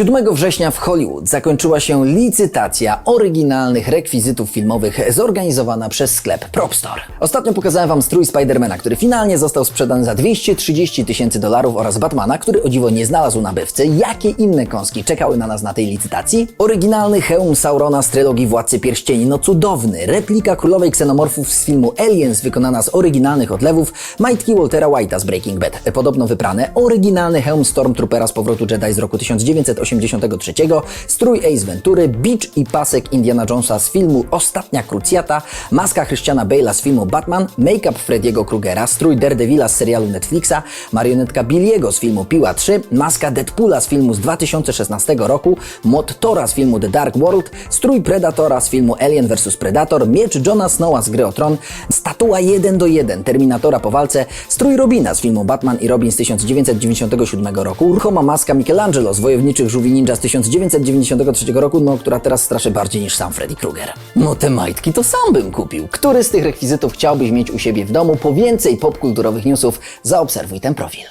7 września w Hollywood zakończyła się licytacja oryginalnych rekwizytów filmowych zorganizowana przez sklep Propstore. Ostatnio pokazałem Wam strój Spidermana, który finalnie został sprzedany za 230 tysięcy dolarów oraz Batmana, który o dziwo nie znalazł nabywcy. Jakie inne kąski czekały na nas na tej licytacji? Oryginalny hełm Saurona z trylogii Władcy Pierścieni, no cudowny, replika królowej ksenomorfów z filmu Aliens wykonana z oryginalnych odlewów, majtki Waltera White'a z Breaking Bad, podobno wyprane, oryginalny hełm Stormtroopera z powrotu Jedi z roku 1983, strój Ace Ventury, beach i pasek Indiana Jonesa z filmu Ostatnia Krucjata, maska Christiana Bale'a z filmu Batman, make-up Freddiego Krugera, strój Daredevila z serialu Netflixa, marionetka Billiego z filmu Piła 3, maska Deadpoola z filmu z 2016 roku, mod Tora z filmu The Dark World, strój Predatora z filmu Alien vs Predator, miecz Johna Snowa z gry o Tron, statua 1 do 1 Terminatora po walce, strój Robina z filmu Batman i Robin z 1997 roku, ruchoma maska Michelangelo z Wojowniczych Żółwi Ninja z 1993 roku, no która teraz straszy bardziej niż sam Freddy Krueger. No te majtki to sam bym kupił. Który z tych rekwizytów chciałbyś mieć u siebie w domu? Po więcej popkulturowych newsów zaobserwuj ten profil.